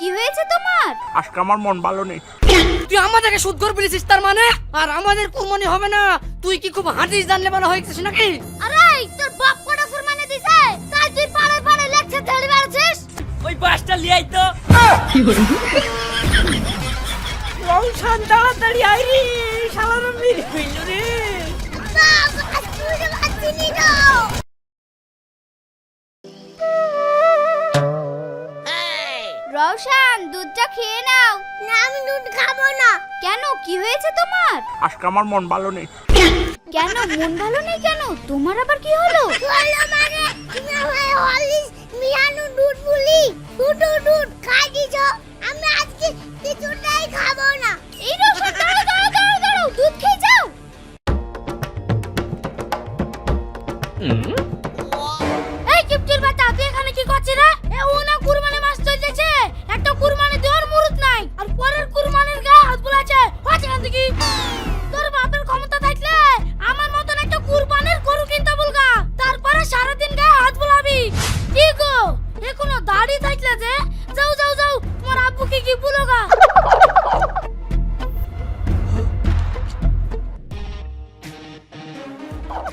কি হয়েছে তোমার? আজকে আমার মন ভালো নেই। তুই আমাদেরকে সুদ করে বলেছিস তার মানে? আর আমাদের কুরবানি হবে না। তুই কি খুব হাদিস জানলে বলা হয়েছিস নাকি? আরে তোর বাপ কোটা কুরবানি দিছে? তাই তুই পাড়ে পাড়ে লেকচার ঢেলে বেড়াচ্ছিস ওই বাসটা লিয়াই তো। রংসান তাড়াতাড়ি আই রে। শালার মেরে হইল রে রওশন দুধটা খেয়ে নাও। না আমি দুধ খাব না। কেন? কি হয়েছে তোমার? আজকে আমার মন ভালো নেই। কেন? মন ভালো নেই কেন? তোমার আবার কি হলো? হলো মানে তুমি আমায় হলিস মিয়ানু দুধ বলি। দুধ দুধ খাই দিছো। আমি আজকে কিছুটাই খাব না। এই রওশন দাঁড়াও দাঁড়াও দাঁড়াও দাঁড়াও দুধ খেয়ে যাও। এই আব্বুকে কি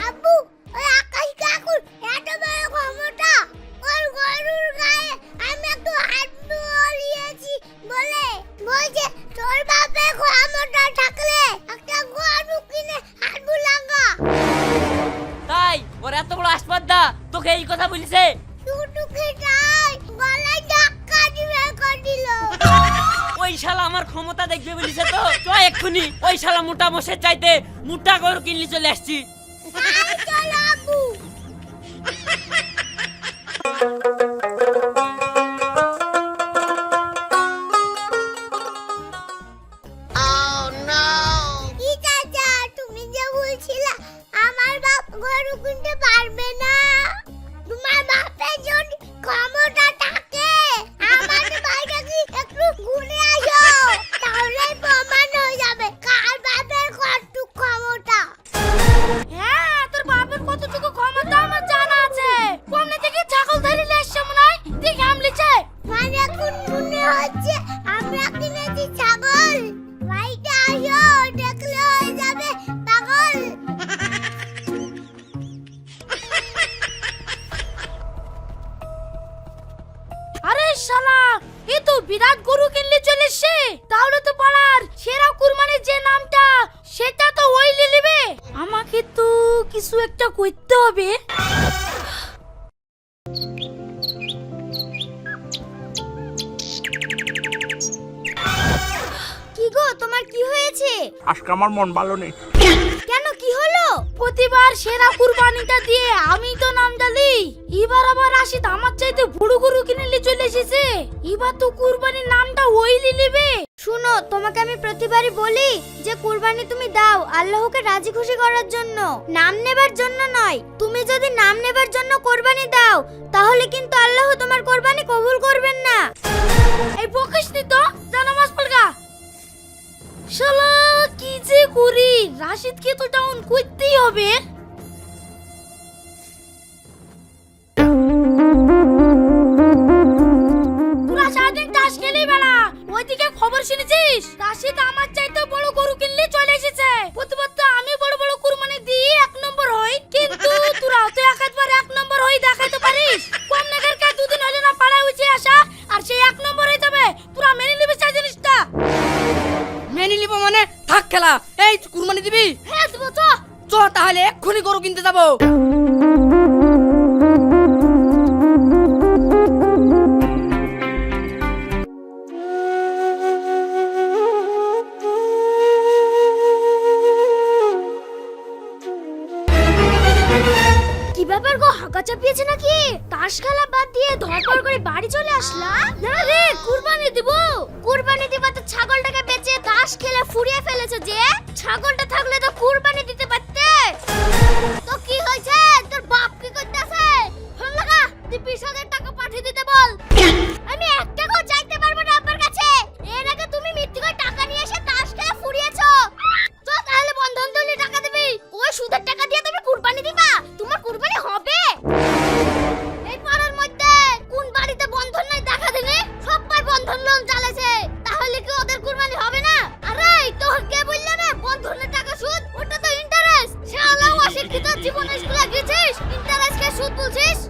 আব্বু ওই আকাশ কাকুর এত বড় ক্ষমতা ওর গরুর গায়ে আমি একটু হাত বলিয়েছি বলে বলছে তোর বাপের ক্ষমতা থাকলে একটা গরু কিনে হাত বুলাঙ্গা। তাই ওর এত বড় আসপাদ্দা তোকে এই কথা বলিছে? ওই শালা আমার ক্ষমতা দেখবে বলিছে তো? তো এক্ষুনি। ওই শালা মোটা মশের চাইতে মোটা গরু কিনলি চলে আসছি। বিরাট গরু কিনলে চলে এসছে তাহলে তো পাড়ার সেরা কুরবানির যে নামটা, সেটা তো ওই লিলিবে আমাকে তো কিছু একটা করতে হবে। কি গো, তোমার কি হয়েছে? আজকে আমার মন ভালো নেই। প্রতিবার সেরা কুরবানিটা দিয়ে আমি তো নাম ডালি। এবার আবার রাশিদ আমার চাইতে বড় গরু কিনে নিয়ে চলে এসেছে। এবার তো কুরবানির নামটা ওই লিলিবে শুনো তোমাকে আমি প্রতিবারই বলি যে কুরবানি তুমি দাও আল্লাহকে রাজি খুশি করার জন্য। নাম নেবার জন্য নয় তুমি যদি নাম নেবার জন্য কোরবানি দাও তাহলে কিন্তু আল্লাহ তোমার কোরবানি কবুল করবেন না। এই বকিস নি তো জানামাজ পড়গা শালা কি যে করি? রাশিদকে তো ডাউন করতেই হবে। তাস খেলি বেড়া। ওইদিকে খবর শুনেছিস? রাশিদ আমার চাইতে কি ব্যাপার গো, হাঁকা চাপিয়েছে নাকি? তাস খেলা বাদ দিয়ে ধরপড় করে বাড়ি চলে আসলা? না রে, কুরবানি দিব। কুরবানি দিবা তো ছাগলটাকে বেচে তাস খেলে ফুরিয়ে ফেলেছে যে। ছাগলটা থাকলে তো কুরবানি দিতে পারতে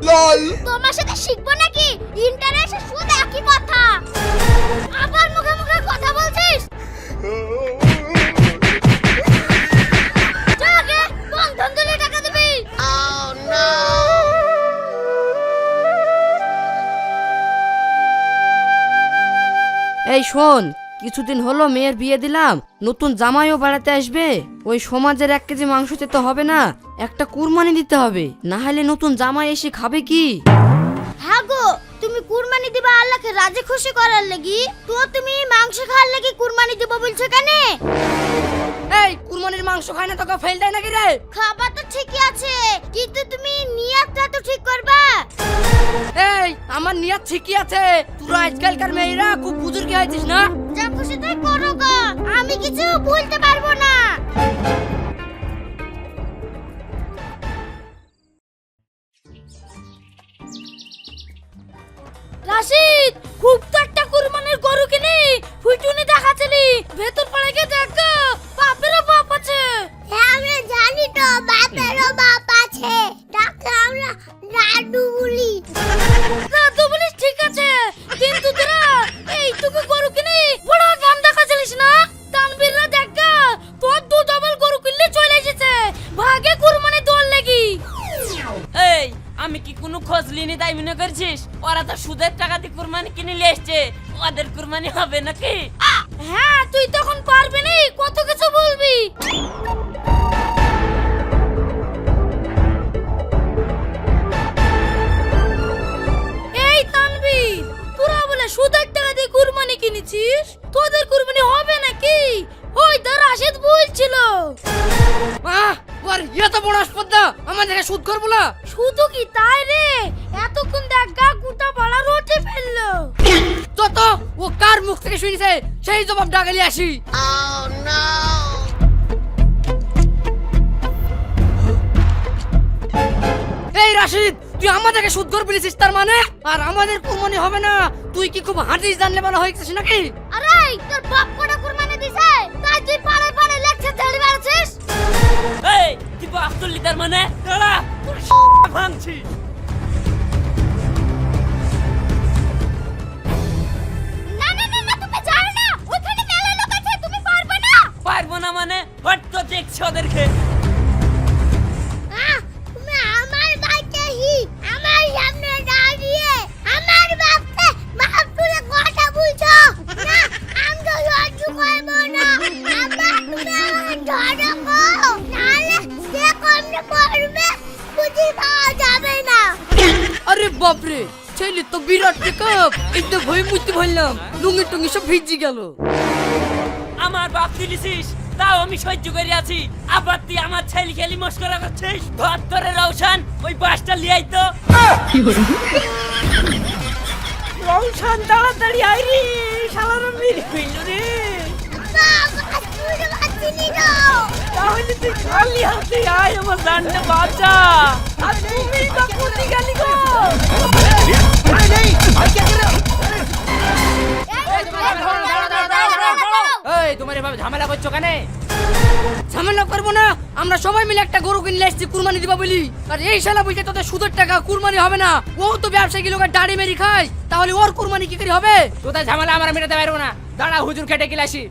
লল। তোমার সাথে শিখব নাকি? ইন্টারনেটে শুধু একই কথা। আবার মুখে মুখে কথা বলছিস? যাকে oh, এই শোন কিছুদিন হলো মেয়ের বিয়ে দিলাম, নতুন জামাইও বাড়াতে আসবে। ওই সমাজের এক কেজি মাংস তো হবে না, একটা কুরবানি দিতে হবে, না হলে নতুন জামাই এসে খাবে কি? হ্যাঁ গো, তুমি কুরবানি দিবা আল্লাহকে রাজি খুশি করার লাগি, তো তুমি মাংস খাওয়ার লাগি কুরবানি দিব বলছো কেন? মাংস খায় না তোকে ফেল দেয় নাকি রে? খাবার তো ঠিকই আছে কিন্তু তুমি নিয়াতটা তো ঠিক করবা। এই আমার নিয়াত ঠিকই আছে। তোরা আজকালকার মেয়েরা খুব বুজুর্গ হয়েছিস না? যা খুশি তাই করো গো আমি কিছু বলতে পারব না। রাশিদ খুব তো একটা কুরবানির গরু কিনি ফুটুনি দেখাচ্ছিলি ভেতর পড়ে গিয়ে ওদের কুরবানি হবে আসপদ্দা আমাদেরকে সুদ করব না শুধু কি তাই রে? এতক্ষণ দেখ গা গোটা পাড়া রোটে ফেলল। তো তো ও কার মুখ থেকে শুনেছে সেই জবাব ডাকালি আসি। এই রাশিদ তুই আমাদেরকে সুদ করে বলেছিস তার মানে? আর আমাদের কুরবানি হবে না। তুই কি খুব হাঁটিস জানলে বলা হয়েছিস নাকি? আরে তোর বাপ কটা কুরবানি দিছে? তাই তুই পাড়ায় পাড়ায় লেকচার ঝাড়ি বেড়াচ্ছিস এই তুই আব্দুল তুললি মানে? দাঁড়া! তোর ভাঙছি পারব না মানে? হট তো দেখছি ওদেরকে। বাপরে ছেলে তো বিরাট পিকআপ এই তো ভয় মুক্তি ভরলাম লুঙ্গি টুঙ্গি সব ভিজি গেল। আমার বাপ তুলিছিস তাও আমি সহ্য করে আছি। আবার তুই আমার ছেলে খেলি মস্করা করছিস? ধর ধরে রৌশান ওই বাসটা লিয়াই তো। রৌশান তাড়াতাড়ি আই রে শালার মেরে ফেলল রে। তাহলে তুই খালি হাতে আয় আমার জানটা বাঁচা আর তুমি তো কুটি গেলি গো। এই তোমার এভাবে ঝামেলা করছ কেন? ঝামেলা করব না আমরা সবাই মিলে একটা গরু কিনলে এসছি কুরবানি দিবা বলি। আর এই শালা বলছে তোদের সুদের টাকা কুরবানি হবে না। ও তো ব্যবসায়ী লোকের দাড়ি মেরি খায় তাহলে ওর কুরবানি কি করে হবে? তোদের ঝামেলা আমরা মেটাতে পারব না। দাঁড়া হুজুর খেটে গিলাসি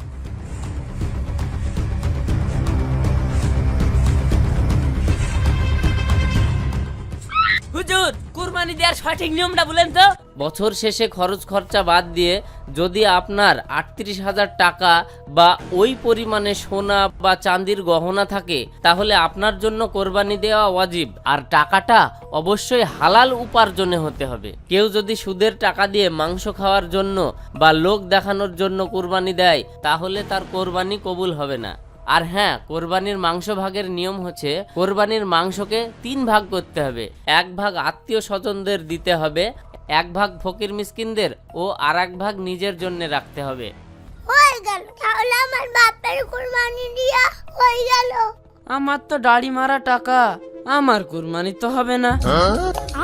কুরবানি দেওয়ার সঠিক নিয়মটা বলেন তো। বছর শেষে খরচ খরচা বাদ দিয়ে যদি আপনার আটত্রিশ হাজার টাকা বা ওই পরিমাণে সোনা বা চাঁদির গহনা থাকে, তাহলে আপনার জন্য কোরবানি দেওয়া ওয়াজিব। আর টাকাটা অবশ্যই হালাল উপার্জনে হতে হবে। কেউ যদি সুদের টাকা দিয়ে মাংস খাওয়ার জন্য বা লোক দেখানোর জন্য কোরবানি দেয়, তাহলে তার কোরবানি কবুল হবে না। আর হ্যাঁ কোরবানির মাংস ভাগের নিয়ম হচ্ছে কোরবানির মাংসকে তিন ভাগ করতে হবে। এক ভাগ আত্মীয় স্বজনদের দিতে হবে এক ভাগ ফকির মিসকিনদের ও আর এক ভাগ নিজের জন্য রাখতে হবে। হয়ে গেল। তাহলে আমার বাপের কুরবানি দিয়া হয়ে গেল। আমার তো দাড়ি মারা টাকা আমার কুরবানি তো হবে না।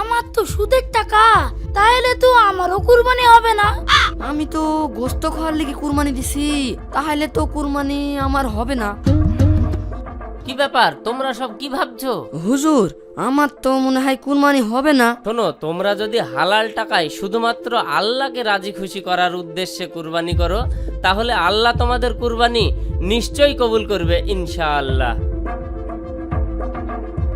আমার তো সুদের টাকা তাহলে তো আমারও কুরবানি হবে না। আমি তো গোস্ত খাওয়ার লেগে কুরবানি দিছি তাহলে তো কুরবানি আমার হবে না। কি ব্যাপার? তোমরা সব কি ভাবছ? হুজুর আমার তো মনে হয় কুরবানি হবে না। শোনো তোমরা যদি হালাল টাকায় শুধুমাত্র আল্লাহকে রাজি খুশি করার উদ্দেশ্যে কুরবানি করো তাহলে আল্লাহ তোমাদের কুরবানি নিশ্চয়ই কবুল করবে ইনশাআল্লাহ।